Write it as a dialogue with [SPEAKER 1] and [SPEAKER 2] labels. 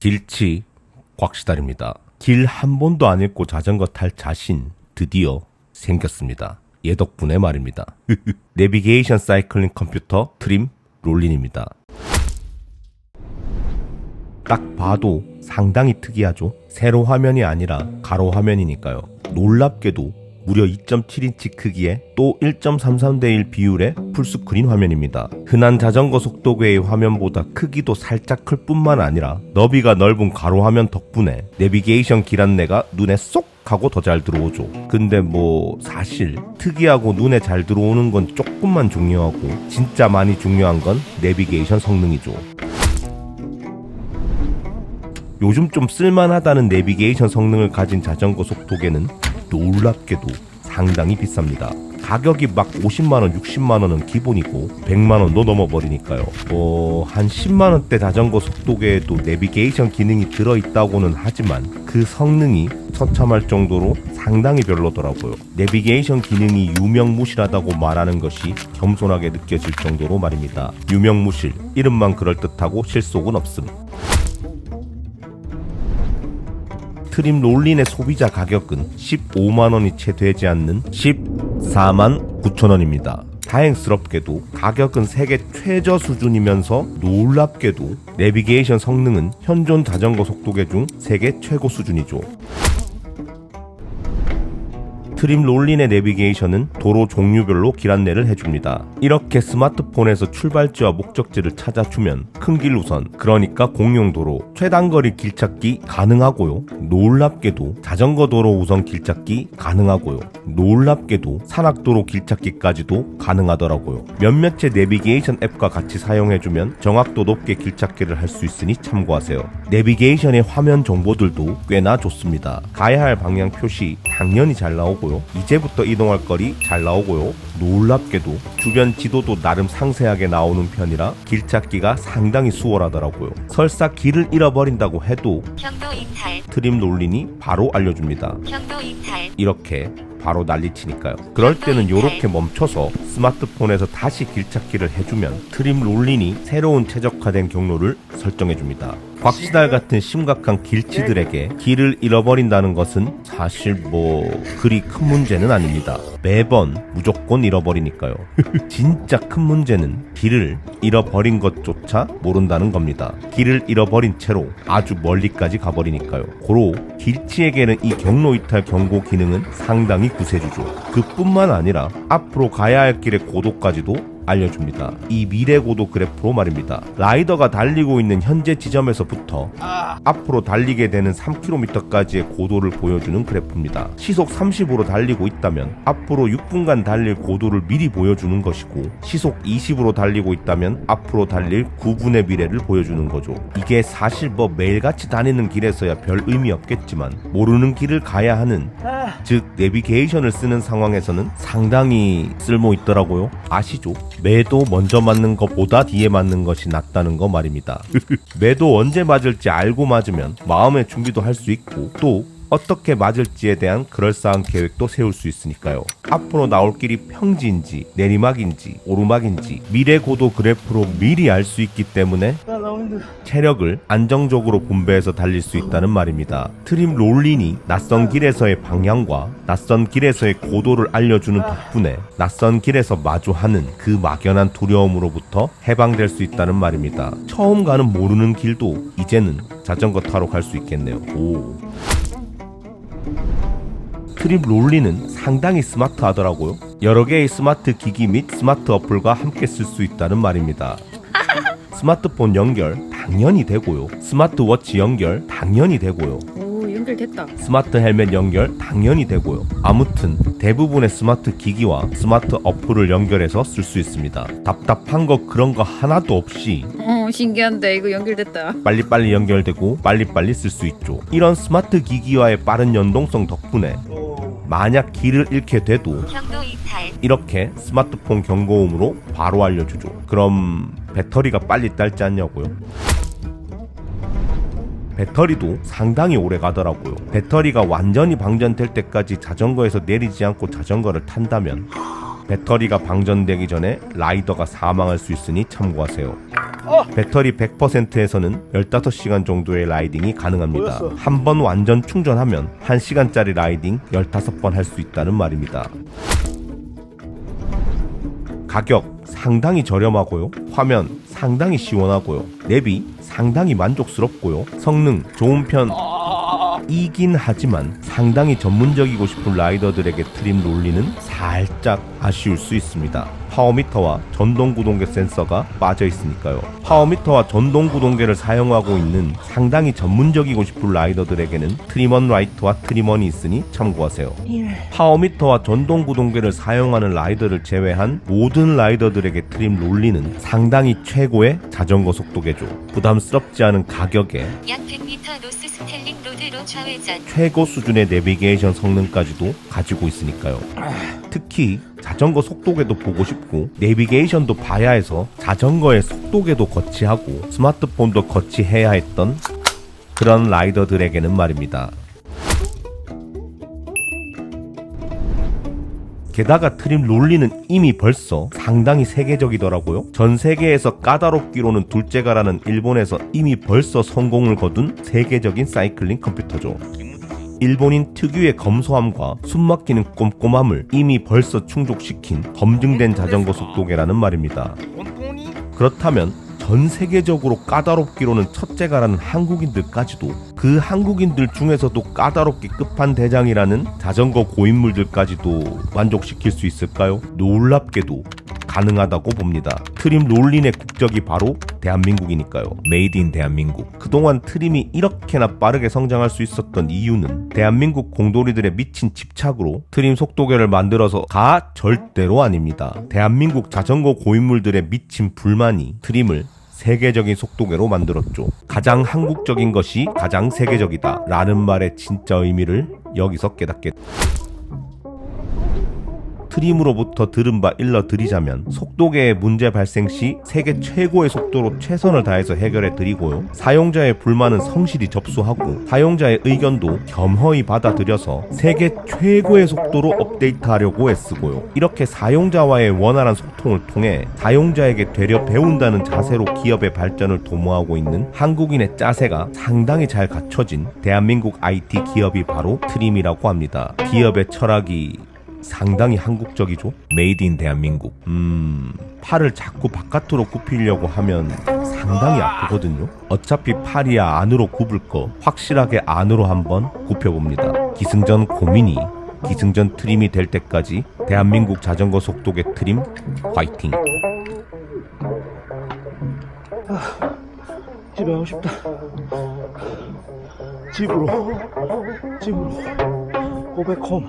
[SPEAKER 1] 길치 곽시달입니다. 길 한 번도 안 읽고 자전거 탈 자신 드디어 생겼습니다. 얘 덕분에 말입니다. 내비게이션 사이클링 컴퓨터 트림 롤린입니다. 딱 봐도 상당히 특이하죠. 세로 화면이 아니라 가로 화면이니까요. 놀랍게도 무려 2.7인치 크기에 또 1.33대 1 비율의 풀스크린 화면입니다. 흔한 자전거 속도계의 화면보다 크기도 살짝 클 뿐만 아니라 너비가 넓은 가로 화면 덕분에 내비게이션 길 안내가 눈에 쏙 하고 더 잘 들어오죠. 근데 뭐 사실 특이하고 눈에 잘 들어오는 건 조금만 중요하고 진짜 많이 중요한 건 내비게이션 성능이죠. 요즘 좀 쓸만하다는 내비게이션 성능을 가진 자전거 속도계는 놀랍게도 상당히 비쌉니다. 가격이 막 50만원, 60만원은 기본이고 100만원도 넘어버리니까요. 어, 한 10만원대 자전거 속도계에도 내비게이션 기능이 들어있다고는 하지만 그 성능이 처참할 정도로 상당히 별로더라고요. 내비게이션 기능이 유명무실하다고 말하는 것이 겸손하게 느껴질 정도로 말입니다. 유명무실, 이름만 그럴듯하고 실속은 없음. 트림 롤린의 소비자 가격은 15만 원이 채 되지 않는 14만 9천 원입니다. 다행스럽게도 가격은 세계 최저 수준이면서 놀랍게도 내비게이션 성능은 현존 자전거 속도계 중 세계 최고 수준이죠. 트림 롤린의 내비게이션은 도로 종류별로 길 안내를 해줍니다. 이렇게 스마트폰에서 출발지와 목적지를 찾아주면 큰 길 우선, 그러니까 공용도로, 최단거리 길찾기 가능하고요. 놀랍게도 자전거 도로 우선 길찾기 가능하고요. 놀랍게도 산악도로 길찾기까지도 가능하더라고요. 몇몇의 내비게이션 앱과 같이 사용해주면 정확도 높게 길찾기를 할 수 있으니 참고하세요. 내비게이션의 화면 정보들도 꽤나 좋습니다. 가야 할 방향 표시 당연히 잘 나오고요. 이제부터 이동할 거리 잘 나오고요. 놀랍게도 주변 지도도 나름 상세하게 나오는 편이라 길 찾기가 상당히 수월하더라고요. 설사 길을 잃어버린다고 해도
[SPEAKER 2] 경로 이탈,
[SPEAKER 1] 트림 롤린이 바로 알려줍니다.
[SPEAKER 2] 경로 이탈,
[SPEAKER 1] 이렇게 바로 난리치니까요. 그럴 때는 이렇게 멈춰서 스마트폰에서 다시 길찾기를 해주면 트림 롤린이 새로운 최적화된 경로를 설정해줍니다. 곽시달 같은 심각한 길치들에게 길을 잃어버린다는 것은 사실 뭐 그리 큰 문제는 아닙니다. 매번 무조건 잃어버리니까요. 진짜 큰 문제는 길을 잃어버린 것조차 모른다는 겁니다. 길을 잃어버린 채로 아주 멀리까지 가버리니까요. 고로 길치에게는 이 경로 이탈 경고 기능은 상당히 구세주죠. 그뿐만 아니라 앞으로 가야 할 길의 고도까지도 알려줍니다. 이 미래 고도 그래프로 말입니다. 라이더가 달리고 있는 현재 지점에서부터 앞으로 달리게 되는 3km까지의 고도를 보여주는 그래프입니다. 시속 30으로 달리고 있다면 앞으로 6분간 달릴 고도를 미리 보여주는 것이고 시속 20으로 달리고 있다면 앞으로 달릴 9분의 미래를 보여주는 거죠. 이게 사실 뭐 매일같이 다니는 길에서야 별 의미 없겠지만 모르는 길을 가야 하는 즉 내비게이션을 쓰는 상황에서는 상당히 쓸모 있더라고요. 아시죠? 매도 먼저 맞는 것보다 뒤에 맞는 것이 낫다는 거 말입니다. 매도 언제 맞을지 알고 맞으면 마음의 준비도 할 수 있고 또 어떻게 맞을지에 대한 그럴싸한 계획도 세울 수 있으니까요. 앞으로 나올 길이 평지인지 내리막인지 오르막인지 미래 고도 그래프로 미리 알 수 있기 때문에 체력을 안정적으로 분배해서 달릴 수 있다는 말입니다. 트림 롤린이 낯선 길에서의 방향과 낯선 길에서의 고도를 알려주는 덕분에 낯선 길에서 마주하는 그 막연한 두려움으로부터 해방될 수 있다는 말입니다. 처음 가는 모르는 길도 이제는 자전거 타러 갈 수 있겠네요. 오. 트립 롤리는 상당히 스마트하더라고요. 여러 개의 스마트 기기 및 스마트 어플과 함께 쓸 수 있다는 말입니다. 스마트폰 연결 당연히 되고요. 스마트워치 연결 당연히 되고요.
[SPEAKER 3] 오 연결됐다.
[SPEAKER 1] 스마트 헬멧 연결 당연히 되고요. 아무튼 대부분의 스마트 기기와 스마트 어플을 연결해서 쓸 수 있습니다. 답답한 거 그런 거 하나도 없이
[SPEAKER 3] 어 신기한데 이거 연결됐다.
[SPEAKER 1] 빨리빨리 연결되고 빨리빨리 쓸 수 있죠. 이런 스마트 기기와의 빠른 연동성 덕분에 만약 길을 잃게 돼도
[SPEAKER 2] 경로 이탈,
[SPEAKER 1] 이렇게 스마트폰 경고음으로 바로 알려주죠. 그럼 배터리가 빨리 딸지 않냐고요? 배터리도 상당히 오래 가더라고요. 배터리가 완전히 방전될 때까지 자전거에서 내리지 않고 자전거를 탄다면 배터리가 방전되기 전에 라이더가 사망할 수 있으니 참고하세요. 배터리 100%에서는 15시간 정도의 라이딩이 가능합니다. 한 번 완전 충전하면 1시간짜리 라이딩 15번 할 수 있다는 말입니다. 가격 상당히 저렴하고요. 화면 상당히 시원하고요. 내비 상당히 만족스럽고요. 성능 좋은 편 이긴 하지만 상당히 전문적이고 싶은 라이더들에게 트림 롤리는 살짝 아쉬울 수 있습니다. 파워미터와 전동구동계 센서가 빠져 있으니까요. 파워미터와 전동구동계를 사용하고 있는 상당히 전문적이고 싶은 라이더들에게는 트림원 라이트와 트림원이 있으니 참고하세요. 파워미터와 전동구동계를 사용하는 라이더를 제외한 모든 라이더들에게 트림 롤리는 상당히 최고의 자전거 속도계죠. 부담스럽지 않은 가격에
[SPEAKER 2] 약 100m 노스 스텔링 로드로 좌회전.
[SPEAKER 1] 최고 수준의 내비게이션 성능까지도 가지고 있으니까요. 특히 자전거 속도계도 보고 싶고 내비게이션도 봐야 해서 자전거의 속도계도 거치하고 스마트폰도 거치해야 했던 그런 라이더들에게는 말입니다. 게다가 트림 롤리는 이미 벌써 상당히 세계적이더라고요. 전 세계에서 까다롭기로는 둘째가라는 일본에서 이미 벌써 성공을 거둔 세계적인 사이클링 컴퓨터죠. 일본인 특유의 검소함과 숨막히는 꼼꼼함을 이미 벌써 충족시킨 검증된 자전거 속도계라는 말입니다. 그렇다면 전 세계적으로 까다롭기로는 첫째가라는 한국인들까지도 그 한국인들 중에서도 까다롭게 끝판 대장이라는 자전거 고인물들까지도 만족시킬 수 있을까요? 놀랍게도 가능하다고 봅니다. 트림 롤린의 국적이 바로 대한민국이니까요. 메이드 인 대한민국. 그동안 트림이 이렇게나 빠르게 성장할 수 있었던 이유는 대한민국 공돌이들의 미친 집착으로 트림 속도계를 만들어서가 절대로 아닙니다. 대한민국 자전거 고인물들의 미친 불만이 트림을 세계적인 속도계로 만들었죠. 가장 한국적인 것이 가장 세계적이다. 라는 말의 진짜 의미를 여기서 깨닫게 트림으로부터 들은 바 일러 드리자면 속도계의 문제 발생 시 세계 최고의 속도로 최선을 다해서 해결해 드리고요. 사용자의 불만은 성실히 접수하고 사용자의 의견도 겸허히 받아들여서 세계 최고의 속도로 업데이트하려고 애쓰고요. 이렇게 사용자와의 원활한 소통을 통해 사용자에게 되려 배운다는 자세로 기업의 발전을 도모하고 있는 한국인의 짜세가 상당히 잘 갖춰진 대한민국 IT 기업이 바로 트림이라고 합니다. 기업의 철학이 상당히 한국적이죠. 메이드 인 대한민국. 음, 팔을 자꾸 바깥으로 굽히려고 하면 상당히 아프거든요. 어차피 팔이야 안으로 굽을 거 확실하게 안으로 한번 굽혀봅니다. 기승전 고민이 기승전 트림이 될 때까지 대한민국 자전거 속도계 트림 화이팅.
[SPEAKER 4] 집에 가고 싶다. 집으로. 집으로. 고백홈.